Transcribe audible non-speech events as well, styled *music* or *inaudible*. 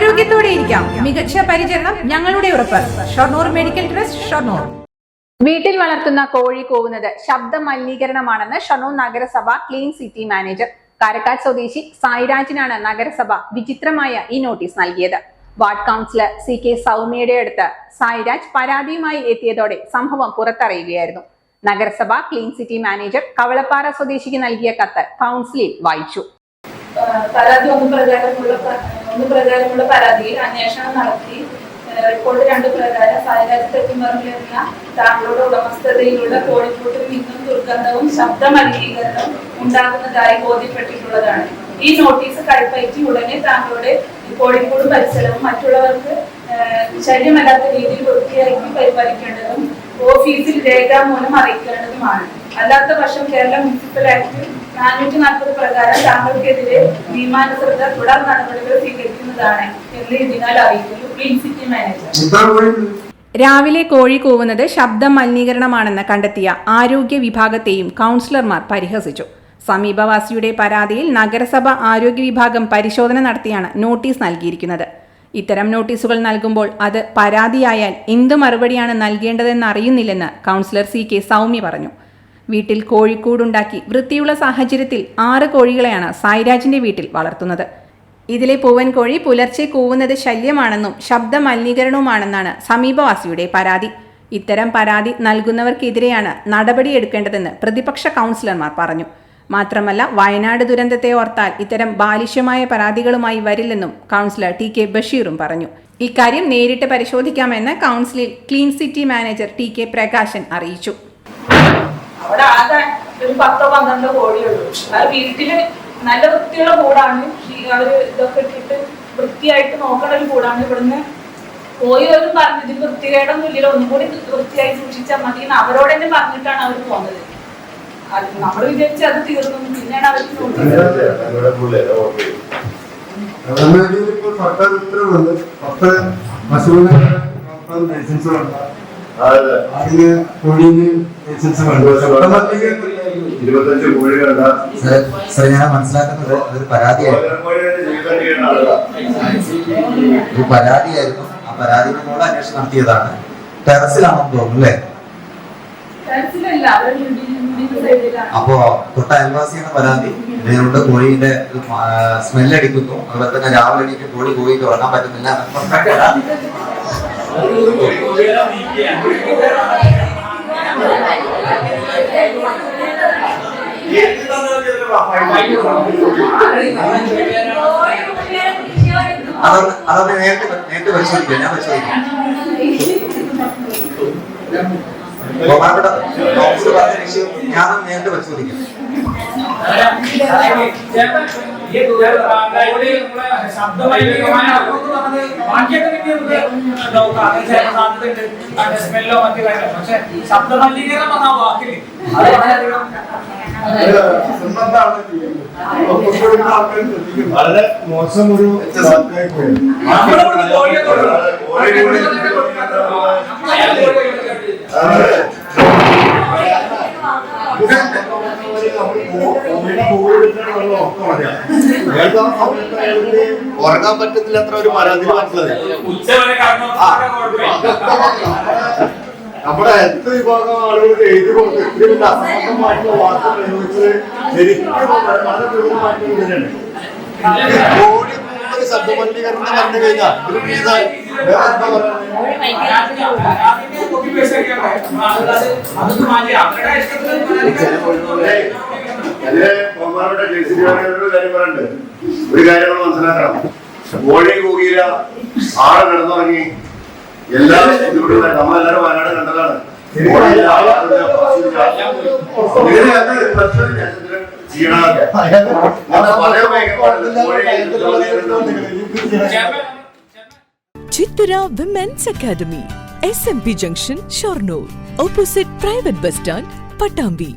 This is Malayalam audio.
ആരോഗ്യത്തോടെ ഇരിക്കാം. മികച്ച പരിചരണം ഞങ്ങളുടെ ഉറപ്പ്. Shoranur medical trust Shoranur. വീട്ടിൽ വളർത്തുന്ന കോഴി കോവുന്നത് ശബ്ദ മലിനീകരണമാണെന്ന് ഷൊർണൂർ നഗരസഭ ക്ലീൻ സിറ്റി മാനേജർ. കാരക്കാട് സ്വദേശി സായിരാജിനാണ് നഗരസഭ വിചിത്രമായ ഈ നോട്ടീസ് നൽകിയത്. വാർഡ് കൗൺസിലർ സി കെ സൗമ്യയുടെ അടുത്ത് സായിരാജ് പരാതിയുമായി എത്തിയതോടെ സംഭവം പുറത്തറിയുകയായിരുന്നു. നഗരസഭ ക്ലീൻ സിറ്റി മാനേജർ കവളപ്പാറ സ്വദേശിക്ക് നൽകിയ കത്ത് കൗൺസിലിൽ വായിച്ചു. പരാതി ഒന്ന് ഒന്ന് പ്രകാരമുള്ള പരാതിയിൽ അന്വേഷണം നടത്തി റിപ്പോർട്ട് രണ്ട് പ്രകാരം സായരാജ് തെക്കുമറിലെന്ന താങ്കളുടെ ഉടമസ്ഥതയിലുള്ള കോഴിക്കോട്ടിൽ നിന്നും ദുർഗന്ധവും ശബ്ദ മലിനീകരണവും ഉണ്ടാകുന്നതായി ബോധ്യപ്പെട്ടിട്ടുള്ളതാണ്. ഈ നോട്ടീസ് കൈപ്പറ്റി ഉടനെ താങ്കളുടെ കോഴിക്കോട് പരിസരവും മറ്റുള്ളവർക്ക് ശല്യമല്ലാത്ത രീതിയിൽ വൃത്തിയാക്കി പരിപാലിക്കേണ്ടതും ഓഫീസിൽ രേഖാമൂലം അറിയിക്കേണ്ടതുമാണ്. അല്ലാത്ത പക്ഷം കേരള മുനിസിപ്പൽ ആക്ട് നാനൂറ്റി നാൽപ്പത് പ്രകാരം താങ്കൾക്കെതിരെ നിയമാനുസൃത തുടർ നടപടികൾ സ്വീകരിക്കുന്നതാണ് എന്ന് ഇതിനാൽ അറിയിക്കുന്നു. ക്ലീൻ സിറ്റി മാനേജർ രാവിലെ കോഴി കൂവുന്നത് ശബ്ദ മലിനീകരണമാണെന്ന് കണ്ടെത്തിയ ആരോഗ്യ വിഭാഗത്തെയും കൗൺസിലർമാർ പരിഹസിച്ചു. സമീപവാസിയുടെ പരാതിയിൽ നഗരസഭ ആരോഗ്യ വിഭാഗം പരിശോധന നടത്തിയാണ് നോട്ടീസ് നൽകിയിരിക്കുന്നത്. ഇത്തരം നോട്ടീസുകൾ നൽകുമ്പോൾ അത് പരാതിയായാൽ എന്ത് മറുപടിയാണ് നൽകേണ്ടതെന്ന് അറിയുന്നില്ലെന്ന് കൗൺസിലർ സി കെ സൗമ്യ പറഞ്ഞു. വീട്ടിൽ കോഴിക്കൂടുണ്ടാക്കി വൃത്തിയുള്ള സാഹചര്യത്തിൽ ആറ് കോഴികളെയാണ് സായിരാജിന്റെ വീട്ടിൽ വളർത്തുന്നത്. ഇതിലെ പൂവൻ കോഴി പുലർച്ചെ കൂവുന്നത് ശല്യമാണെന്നും ശബ്ദ മലിനീകരണവുമാണെന്നാണ് സമീപവാസിയുടെ പരാതി. ഇത്തരം പരാതി നൽകുന്നവർക്കെതിരെയാണ് നടപടിയെടുക്കേണ്ടതെന്ന് പ്രതിപക്ഷ കൗൺസിലർമാർ പറഞ്ഞു. മാത്രമല്ല വയനാട് ദുരന്തത്തെ ഓർത്താൽ ഇത്തരം ബാലിഷ്യമായ പരാതികളുമായി വരില്ലെന്നും കൗൺസിലർ ടി കെ ബഷീറും പറഞ്ഞു. ഇക്കാര്യം നേരിട്ട് പരിശോധിക്കാമെന്ന് കൗൺസിലിൽ clean city manager T K Prakashan അറിയിച്ചു. അവിടെ ആകെ ഒരു പത്തോ പന്ത്രണ്ടോ കോഴിയുള്ളൂ അത് വീട്ടിൽ നല്ല വൃത്തിയുള്ള കൂടാണ്. അവർ ഇതൊക്കെ ഇട്ടിട്ട് വൃത്തിയായിട്ട് നോക്കണ ഒരു കൂടാണ്. ഇവിടുന്ന് പോയി അവരും പറഞ്ഞു ഇതിന് വൃത്തികേടൊന്നും ഇല്ലല്ലോ. ഒന്നും കൂടി വൃത്തിയായി സൂക്ഷിച്ചാൽ മതി എന്ന് അവരോട് തന്നെ പറഞ്ഞിട്ടാണ് അവർ പോകുന്നത് അത് നമ്മൾ വിചാരിച്ചു അത് തീർന്നു. പിന്നെയാണ് അവർക്ക് നോക്കിയത് സർക്കാർ ഉത്തരവുണ്ട്. പത്ത് പശുവിനെ വളർത്താൻ ലൈസൻസ് വേണ്ട അതിന് ലൈസൻസ് ഇരുപത്തഞ്ച് സാർ ഞാൻ മനസ്സിലാക്കുന്നത് അതൊരു പരാതിയായിരുന്നു. ഒരു പരാതിയായിരുന്നു. ആ പരാതി മുകളിൽ അന്വേഷണം നടത്തിയതാണ്. ടെറസിലാണെന്ന് തോന്നുന്നു അല്ലേ? അപ്പോ തൊട്ട അയൽവാസിയുടെ പരാതി. ഇതിനോട് കോഴിന്റെ സ്മെല്ല് അടിക്കുന്നു. അതുപോലെ തന്നെ രാവിലെ എണീറ്റ് കോഴി കോഴിക്ക് ഉറങ്ങാൻ പറ്റുന്നില്ല അതൊന്ന് അതൊന്ന് നേരിട്ട് നേരിട്ട് പരിശോധിക്കാം ഞാൻ പരിശോധിക്കാം ബഹുമാനപ്പെട്ട കൗൺസിൽ പറഞ്ഞ വിഷയം ഞാനൊന്ന് നേരിട്ട് പരിശോധിക്കാം ശബ്ദമായി മറ്റു കാര്യങ്ങൾ പക്ഷെ ശബ്ദമലിനീകരണം വന്ന വാക്കിൽ അത് വളരെയധികം നിർബന്ധമാണ് ചെയ്യുന്നത്. അപ്പോൾ കുറച്ചുകൂടി ആൾക്കാർ ശ്രദ്ധിക്കുന്നു. വളരെ മോശം ഒരു വാക്കായി പോയി. നമ്മുടെ കോഴിയെ *laughs* ഉറങ്ങാൻ പറ്റത്തില്ല ഒരു പരാതി മനസ്സിലായി നമ്മുടെ എത്ര വിഭാഗം ആളുകൾക്ക് എഴുതി കൊടുത്ത് ഇത്രയും അസംബന്ധമായിട്ടുള്ള വാർത്ത പ്രയോഗിച്ച് ശരിക്കും പല വിപുലമായിട്ടുള്ള ഇതിനാണ് കോഴി കൂടുതൽ ശബ്ദമലിനീകരണം പറഞ്ഞു കഴിഞ്ഞാൽ വേറെ എന്താ പറയുക? ബഹുമാനപ്പെട്ട ജയശ്രീ ഒരു കാര്യം പറയണ്ട്. ഒരു കാര്യം മനസ്സിലാക്കണം. കോഴി കൂകിയില്ല ആളെ കിടന്നുറങ്ങി. എല്ലാ ബുദ്ധിമുട്ടും നമ്മളെല്ലാരും വയനാട് കണ്ടതാണ്. Chithura women's academy S M P junction Shoranur opposite private bus stand Pattambi